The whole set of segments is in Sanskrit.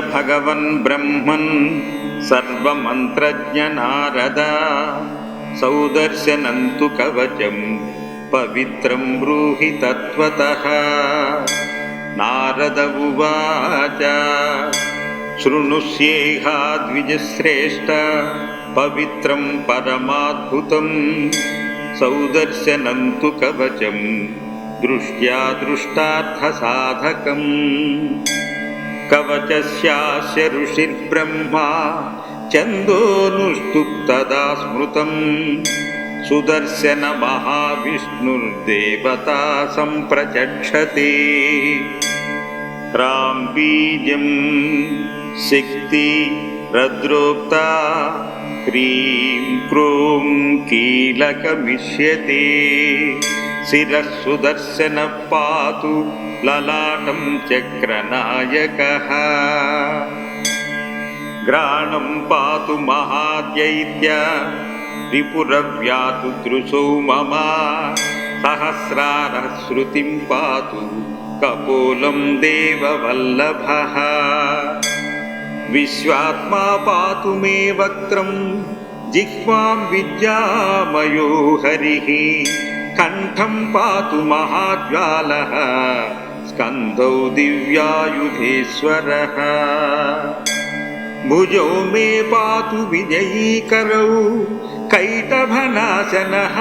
भगवन् ब्रह्मन् सर्वमन्त्रज्ञनारद। सौदर्शनं तु कवचं पवित्रं ब्रूहि तत्त्वतः। नारद उवाच शृणुष्येहा द्विजश्रेष्ठ पवित्रं परमाद्भुतं। सौदर्शनं तु कवचं दृष्ट्या दृष्टार्थसाधकम् कवचस्यास्य ऋषिर्ब्रह्मा छन्दोऽनुष्टुप्तदा स्मृतम् सुदर्शनमहाविष्णुर्देवता सम्प्रचक्षते। राम्बीजं शक्ति रद्रोक्ता क्रीं क्रूं कीलकमिष्यते। शिरः सुदर्शनः पातु ललाटं चक्रनायकः। ग्राणं पातु महाद्यैत्य रिपुरव्यातु दृशौ मम सहस्रारः श्रुतिं पातु कपोलं देववल्लभः। विश्वात्मा पातु मे वक्त्रं जिह्वां विद्यामयो हरिः कण्ठं पातु महाज्वालः स्कन्धौ दिव्यायुधेश्वरः। भुजौ मे पातु विजयीकरौ कैटभनाशनः।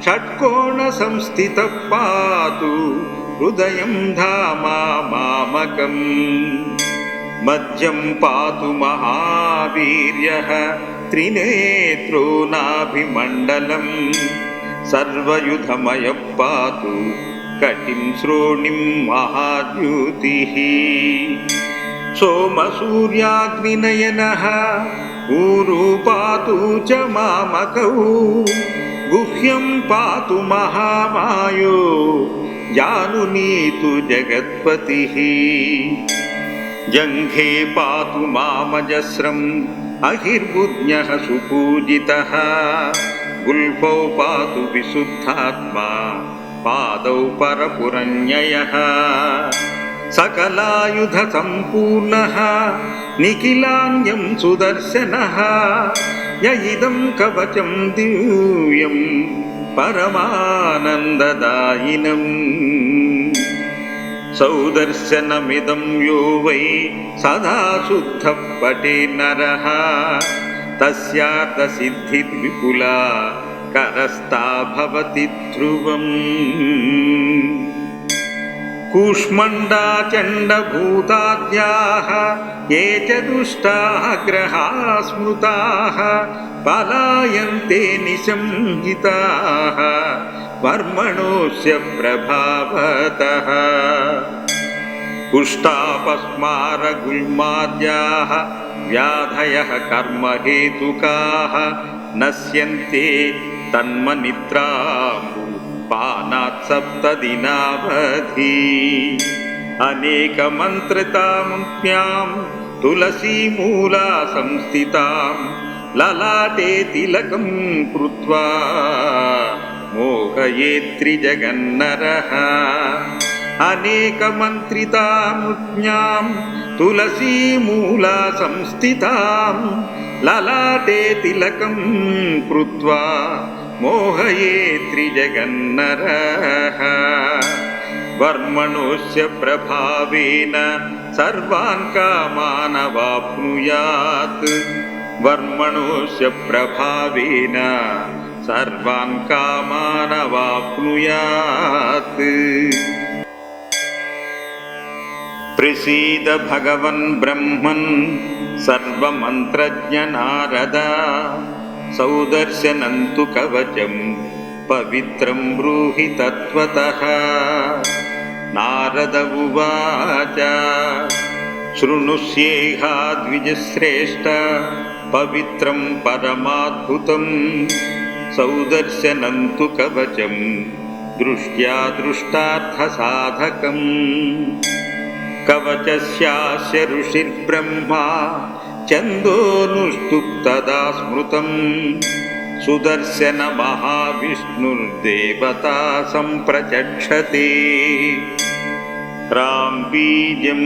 षट्कोणसंस्थितः पातु हृदयं धामा मामकम्। मध्यं पातु महावीर्यः त्रिनेत्रो नाभिमण्डलम्। सर्वयुधमयः पातु कटिं श्रोणिं महाद्युतिः। सोमसूर्याग्निनयनः ऊरु पातु च मामकौ। गुह्यं पातु महामायो जानुनीतु जगत्पतिः। जङ्घे पातु मामजस्रम् अहिर्बुज्ञः सुपूजितः। गुल्फौ पातु विशुद्धात्मा पादौ परपुरन्ययः। सकलायुधसम्पूर्णः निखिलान्यं सुदर्शनः। य इदं कवचं दिव्यं परमानन्ददायिनम्। सौदर्शनमिदं यो वै सदा शुद्धः पटे नरः तस्यार्थसिद्धिर्विपुला करस्ता भवति ध्रुवम्। कूष्मण्डाचण्डभूताद्याः ये च दुष्टाः ग्रहाः स्मृताः पलायन्ते निशंहिताः वर्मणोऽस्य प्रभावतः। कुष्ठापस्मारगुल्माद्याः व्याधयः कर्महेतुकाः नश्यन्ते पानात् सप्तदिनावधि अनेकमन्त्रतां तुलसीमूला संस्थितां ललाटे तिलकं कृत्वा मोहयेत्रिजगन्नरः अनेकमन्त्रितामुज्ञां तुलसीमूला संस्थितां ललाटे तिलकं कृत्वा मोहये त्रिजगन्नरः वर्मणोस्य प्रभावेन सर्वान् कामानवाप्नुयात्। वर्मणोस्य प्रभावेन सर्वान् कामानवाप्नुयात्। प्रसीद भगवन् ब्रह्मन् सर्वमन्त्रज्ञनारद सौदर्शनं तु कवचं पवित्रं ब्रूहि तत्त्वतः। नारद उवाच शृणुष्येहा द्विजश्रेष्ठ पवित्रं परमाद्भुतं सौदर्शनं तु कवचं दृष्ट्या दृष्टार्थसाधकम्। कवचस्यास्य ऋषिर्ब्रह्मा छन्दोऽनुष्टुप्तदा स्मृतं सुदर्शनमहाविष्णुर्देवता सम्प्रचक्षते। राम्बीजं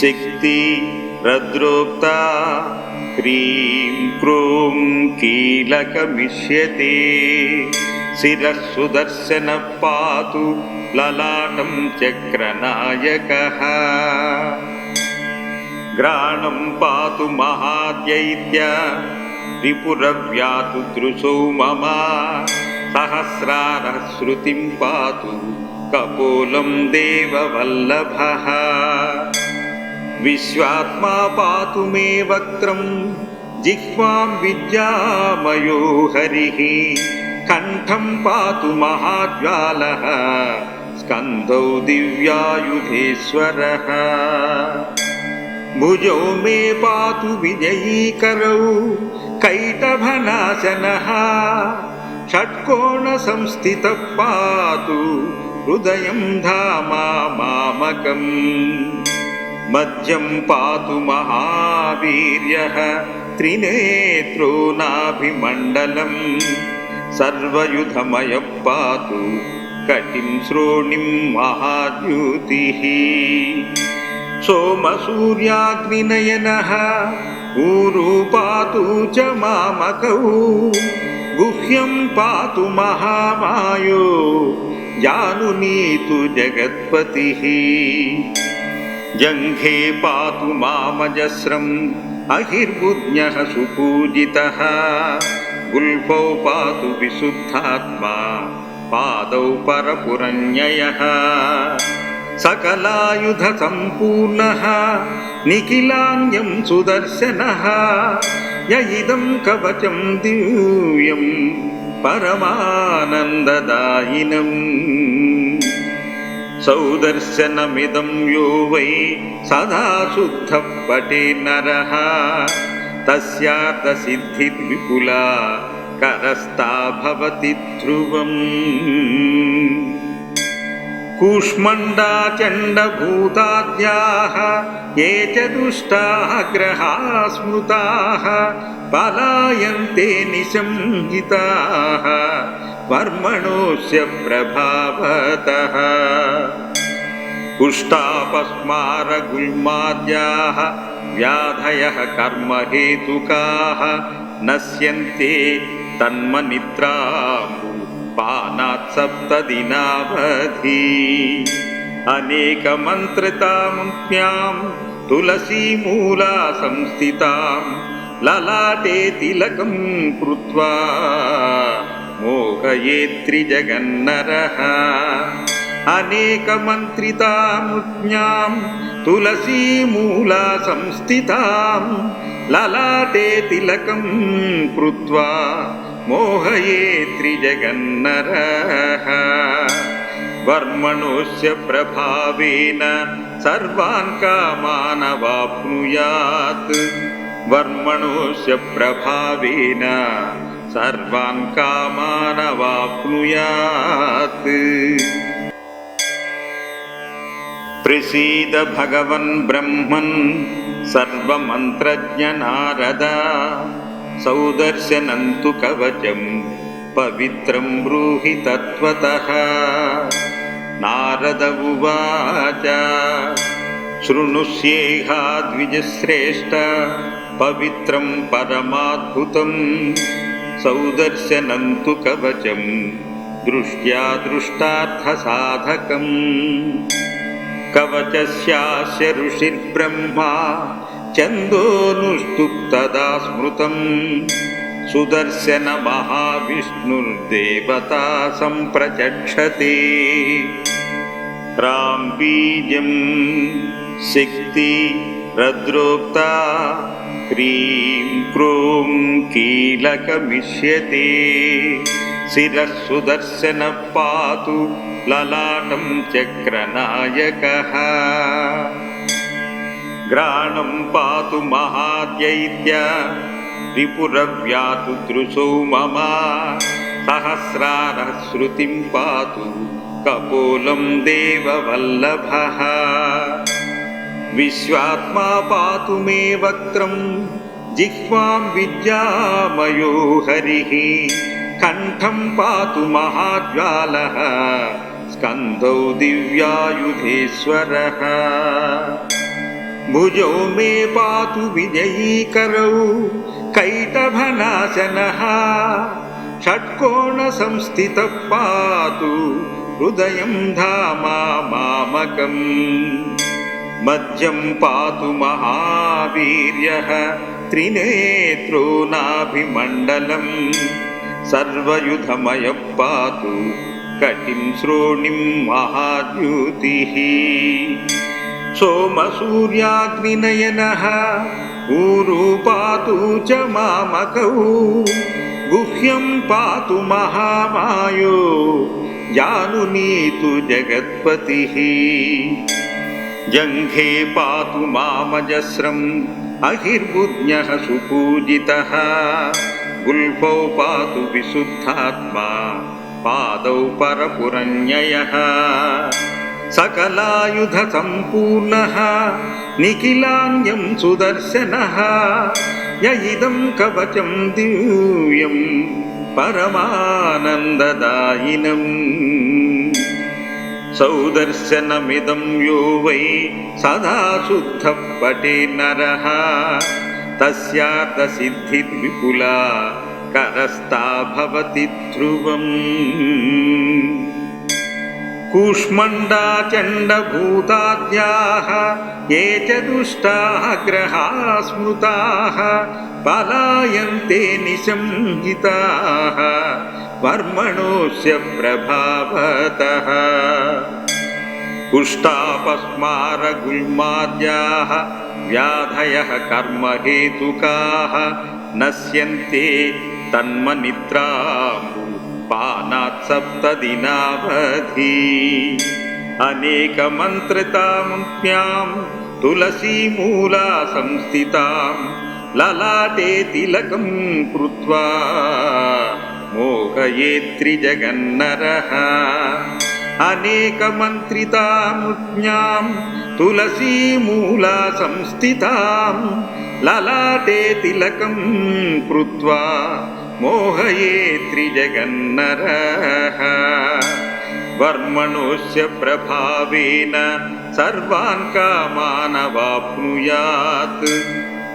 शक्ति रद्रोक्ता। ह्रीं क्रूं कीलकमिष्यते। शिरः सुदर्शनः पातु ललाटं चक्रनायकः ग्राणं पातु महाद्यैत्य रिपुरव्यातु दृशौ मम सहस्रारः श्रुतिं पातु कपोलं देववल्लभः। विश्वात्मा पातु मे वक्त्रं जिह्वां विद्यामयो हरिः कण्ठं पातु महाज्वालः स्कन्धौ दिव्यायुधेश्वरः भुजौ मे पातु विजयीकरौ कैटभनाशनः षट्कोणसंस्थितः पातु हृदयं धामा मामकम्। मध्यं पातु महावीर्यः त्रिनेत्रो नाभिमण्डलम् सर्वयुधमयः पातु कटिं श्रोणिं महाद्युतिः सोमसूर्याग्निनयनः ऊरु पातु च मामकौ गुह्यं पातु महामायो जानुनीतु जगत्पतिः। जङ्घे पातु मामजस्रम् अहिर्बुज्ञः सुपूजितः। गुल्फौ पातु विशुद्धात्मा पादौ परपुरन्ययः सकलायुधसम्पूर्णः निखिलाङ्ग्यं सुदर्शनः य इदं कवचं दिव्यं परमानन्ददायिनम्। सौदर्शनमिदं यो वै सदा शुद्धः पटे नरः। तस्यार्थसिद्धिर्विपुला करस्ता भवति ध्रुवम् कूष्मण्डाचण्डभूताद्याः ये च दुष्टाः ग्रहाः स्मृताः पलायन्ते निशंहिताः वर्मणोऽस्य प्रभावतः। कुष्ठापस्मारगुल्माद्याः व्याधयः कर्महेतुकाः नश्यन्ते तन्मनिद्राम्बु पानात् सप्तदिनावधि अनेकमन्त्रितामुक्त्यां तुलसीमूला संस्थितां ललाटे तिलकं कृत्वा मोहयेत्रिजगन्नरः अनेकमन्त्रितामुज्ञां तुलसीमूला संस्थितां ललाटे तिलकं कृत्वा मोहयेत्रिजगन्नरः वर्मणोस्य प्रभावेन सर्वान् कामानवाप्नुयात्। वर्मणोस्य प्रभावेन सर्वान् कामानवाप्नुयात्। प्रसीद भगवन् ब्रह्मन् सौदर्शनन्तु कवचं पवित्रं ब्रूहि तत्त्वतः। नारद उवाच शृणुष्येहा द्विजश्रेष्ठ पवित्रं परमाद्भुतं। सौदर्शनन्तु कवचं दृष्ट्या दृष्टार्थसाधकम्। कवचस्यास्य ऋषिर्ब्रह्मा चन्दोनुष्टुप्तदा स्मृतम् सुदर्शनमहाविष्णुर्देवता सम्प्रचक्षते। राम्बीजं शक्ति रद्रोक्ता ह्रीं क्रूं कीलकमिष्यते। शिरः सुदर्शनः पातु ललाटं चक्रनायकः ग्राणं पातु महाद्यैत्य रिपुरव्यातु दृशौ मम सहस्रारः श्रुतिं पातु कपोलं देववल्लभः। विश्वात्मा पातु मे वक्त्रं जिह्वां विद्यामयो हरिः। कण्ठं पातु महाज्वालः स्कन्धौ दिव्यायुधेश्वरः भुजौ मे पातु विजयीकरौ कैटभनाशनः षट्कोणसंस्थितः पातु हृदयं धामा मामकम्। मध्यं पातु महावीर्यः त्रिनेत्रो नाभिमण्डलम् सर्वयुधमयः पातु कटिं श्रोणिं महाद्युतिः सोमसूर्याग्निनयनः ऊरु पातु च मामकौ। गुह्यं पातु महामायो जानुनीतु जगत्पतिः। जङ्घे पातु मामजस्रम् अहिर्बुज्ञः सुपूजितः। गुल्फौ पातु विशुद्धात्मा पादौ परपुरन्ययः सकलायुधसम्पूर्णः निखिलाङ्ग्यं सुदर्शनः य इदं कवचं दिव्यं परमानन्ददायिनम्। सौदर्शनमिदं यो वै सदा शुद्धः पटे नरः तस्यार्थसिद्धिर्विपुला करस्ता भवति ध्रुवम् कूष्मण्डा चण्डभूताद्याः ये च दुष्टाः ग्रहाः स्मृताः पलायन्ते निशंहिताः वर्मणोऽस्य प्रभावतः। कुष्ठापस्मारगुल्माद्याः व्याधयः कर्महेतुकाः नश्यन्ते तन्मनिद्राम्बु पानात् सप्तदिनावधि अनेकमन्त्रितां तुलसीमूला संस्थितां ललाटे तिलकं कृत्वा मोहयेत्रिजगन्नरः अनेकमन्त्रितामुज्ञां तुलसीमूला संस्थितां ललाटे तिलकं कृत्वा मोहये त्रिजगन्नरः। वर्मणोस्य प्रभावेन सर्वान् कामानवाप्नुयात्।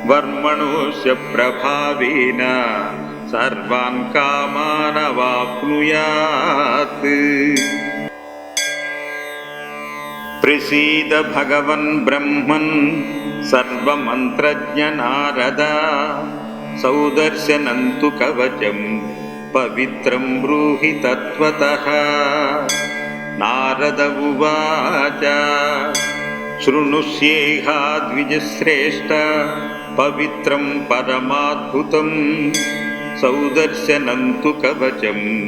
वर्मणोस्य प्रभावेन सर्वान् कामानवाप्नुयात्। प्रसीद भगवन् ब्रह्मन् सौदर्शनन्तु कवचं पवित्रं ब्रूहि तत्त्वतः। नारद उवाच शृणुष्येहा द्विजश्रेष्ठ पवित्रं परमाद्भुतं। सौदर्शनन्तु कवचं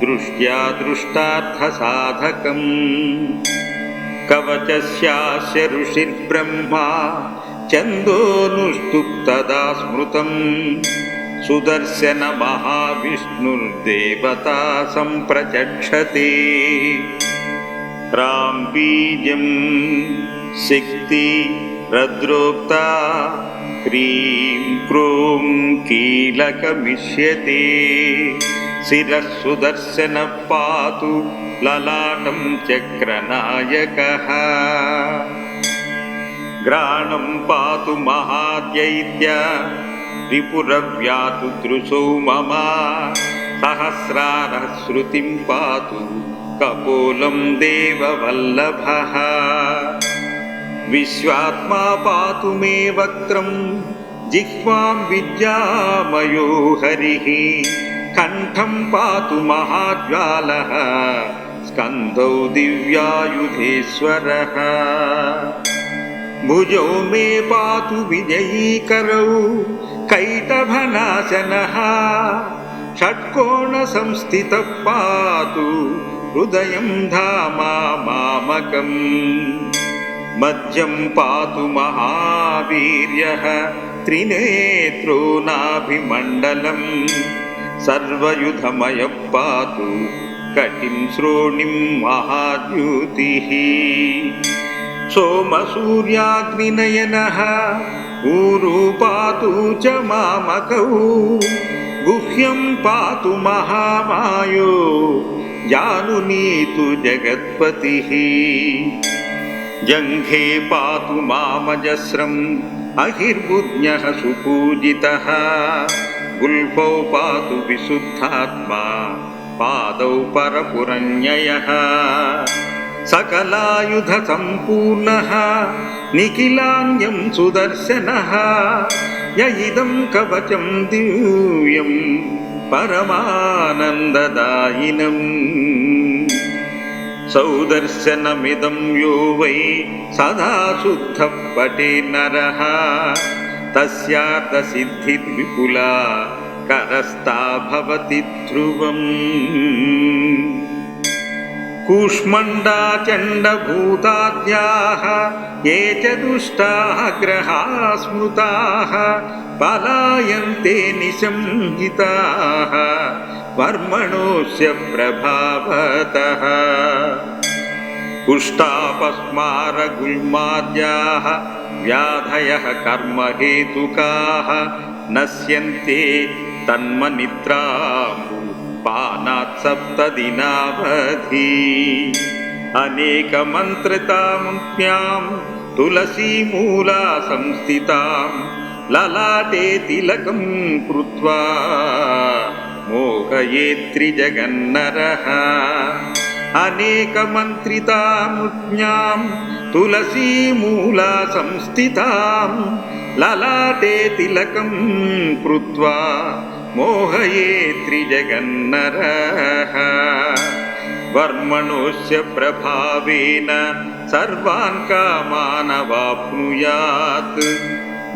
दृष्ट्या दृष्टार्थसाधकम्। कवचस्यास्य ऋषिर्ब्रह्मा चन्दोनुष्टुप्तदा स्मृतम्। सुदर्शनमहाविष्णुर्देवता सम्प्रचक्षते। राम्बीजं शक्ति रद्रोक्ता क्रीं क्रूं कीलकमिष्यते। शिरः सुदर्शनः पातु ललाटं चक्रनायकः ग्राणं पातु महाद्यैत्य रिपुरव्यातु दृशौ मम सहस्रारः श्रुतिं पातु कपोलं देववल्लभः। विश्वात्मा पातु मे वक्त्रं जिह्वां विद्यामयो हरिः। कण्ठं पातु महाज्वालः स्कन्धौ दिव्यायुधेश्वरः भुजौ मे पातु विजयीकरौ कैटभनाशनः। षट्कोणसंस्थितः पातु हृदयं धामा मामकम्। मध्यं पातु महावीर्यः त्रिनेत्रो नाभिमण्डलम् सर्वयुधमयः पातु कटिं श्रोणिं महाद्युतिः सोमसूर्याग्निनयनः ऊरु पातु च मामकौ। गुह्यं पातु महामायो जानुनीतु जगत्पतिः। जङ्घे पातु मामजस्रम् अहिर्बुज्ञः सुपूजितः। गुल्फौ पातु विशुद्धात्मा पादौ परपुरन्ययः सकलायुधसम्पूर्णः निखिलान्यं सुदर्शनः य इदं कवचं दिव्यं परमानन्ददायिनम् सौदर्शनमिदं यो वै सदा शुद्धः पटे नरः। तस्यार्थसिद्धिर्विपुला करस्ता भवति ध्रुवम् कूष्मण्डा चण्डभूताद्याः ये च दुष्टाः ग्रहाः स्मृताः पलायन्ते निशंहिताः वर्मणोऽस्य प्रभावतः। कुष्ठापस्मारगुल्माद्याः व्याधयः कर्महेतुकाः नश्यन्ते तन्मनिद्राम्बु सप्तदिनावधि। अनेकमन्त्रतामुख्यां तुलसीमूला संस्थितां ललाटे तिलकं कृत्वा मोहयेत्रिजगन्नरः अनेकमन्त्रितामुज्ञां तुलसीमूला संस्थितां ललाटे तिलकं कृत्वा मोहयेत्रिजगन्नरः वर्मणोऽस्य प्रभावेन सर्वान् कामानवाप्नुयात्।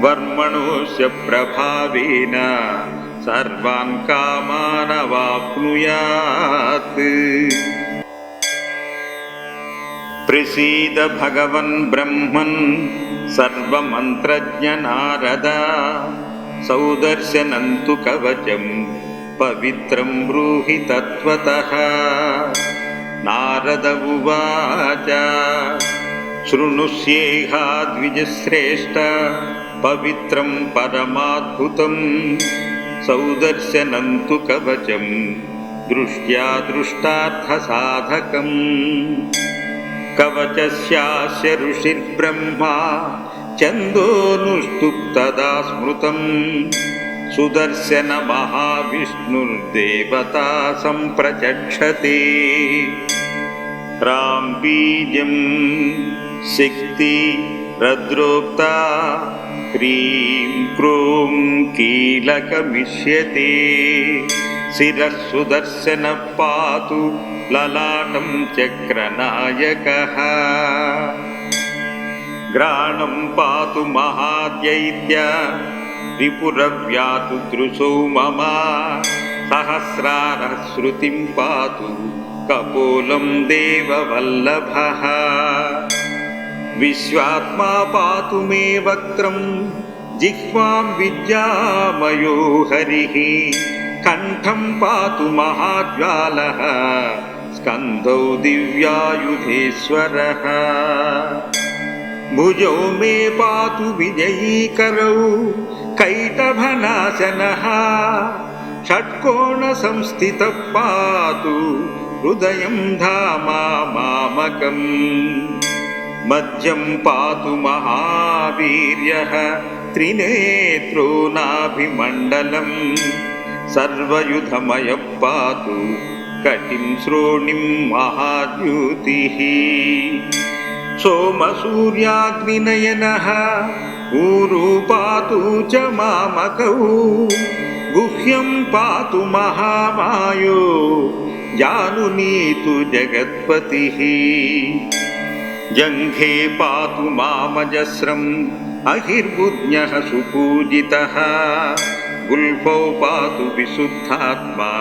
वर्मणोऽस्य प्रभावेन सर्वान् कामानवाप्नुयात्। प्रसीद भगवन् ब्रह्मन् सर्वमन्त्रज्ञनारद सौदर्शनं तु कवचं पवित्रं ब्रूहि तत्त्वतः। नारद उवाच शृणुष्येहा द्विजश्रेष्ठ पवित्रं परमाद्भुतं सौदर्शनं तु कवचं दृष्ट्या दृष्टार्थसाधकम्। कवचस्यास्य ऋषिर्ब्रह्मा छन्दोनुष्टुप्तदा स्मृतम् सुदर्शनमहाविष्णुर्देवता सम्प्रचक्षते। राम्बीजं शक्ति रद्रोक्ता क्रीं क्रूं कीलकमिष्यते। शिरः सुदर्शनः पातु ललाटं चक्रनायकः ग्राणं पातु महाद्यैत्य रिपुरव्यातु दृशौ मम सहस्रारः श्रुतिं पातु कपोलं देववल्लभः। विश्वात्मा पातु मे वक्त्रं जिह्वां विद्यामयो हरिः। कण्ठं पातु महाज्वालः स्कन्धौ दिव्यायुधेश्वरः भुजौ मे पातु विजयीकरौ कैटभनाशनः षट्कोणसंस्थितः पातु हृदयं धामा मामकम्। मध्यं पातु महावीर्यः त्रिनेत्रो नाभिमण्डलम् सर्वयुधमयः पातु कटिं श्रोणिं महाद्युतिः सोमसूर्याग्निनयनः ऊरू पातु च मामकौ। गुह्यं पातु महामायो जानुनीतु जगत्पतिः। जङ्घे पातु मामजस्रम् अहिर्बुज्ञः सुपूजितः। गुल्फौ पातु विशुद्धात्मा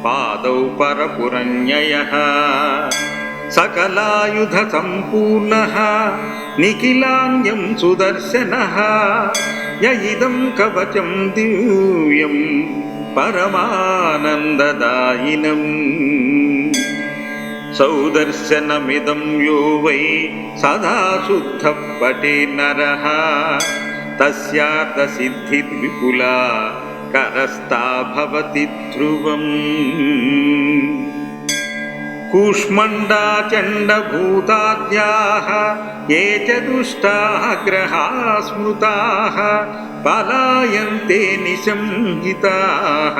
पादौ परपुरन्ययः सकलायुधसम्पूर्णः निखिलान्यं सुदर्शनः य इदं कवचं दिव्यं परमानन्ददायिनम् सौदर्शनमिदं यो वै सदा शुद्धः पटे नरः तस्यार्थसिद्धिर्विपुला करस्ता भवति ध्रुवम् कूष्मण्डाचण्डभूताद्याः ये च दुष्टाः ग्रहाः स्मृताः पलायन्ते निशंहिताः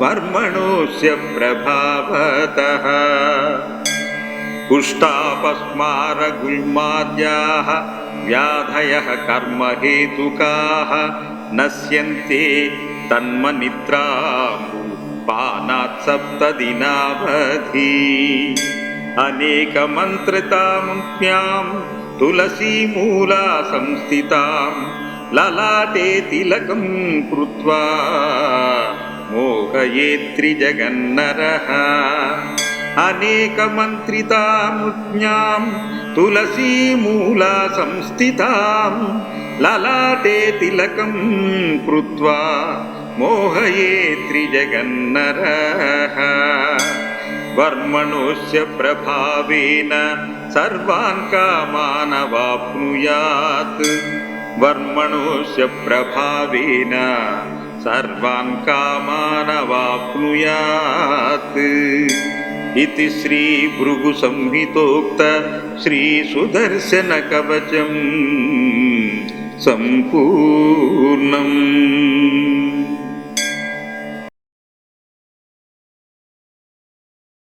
वर्मणोऽस्य प्रभावतः। कुष्ठापस्मारगुल्माद्याः व्याधयः कर्महेतुकाः नश्यन्ते तन्मनिद्रापानात् सप्तदिनावधि अनेकमन्त्रितामुख्यां तुलसीमूला संस्थितां ललाटे तिलकं कृत्वा मोहयेत्रिजगन्नरः अनेकमन्त्रितामुज्ञां तुलसीमूला संस्थितां ललाटे तिलकं कृत्वा त्रिजगन्नरः। वर्मणोस्य प्रभावेन सर्वान् कामानवाप्नुयात्। वर्मणोस्य प्रभावेन सर्वान् कामानवाप्नुयात्। इति श्रीभृगुसंहितोक्त श्रीसुदर्शनकवचम् सम्पूर्णम्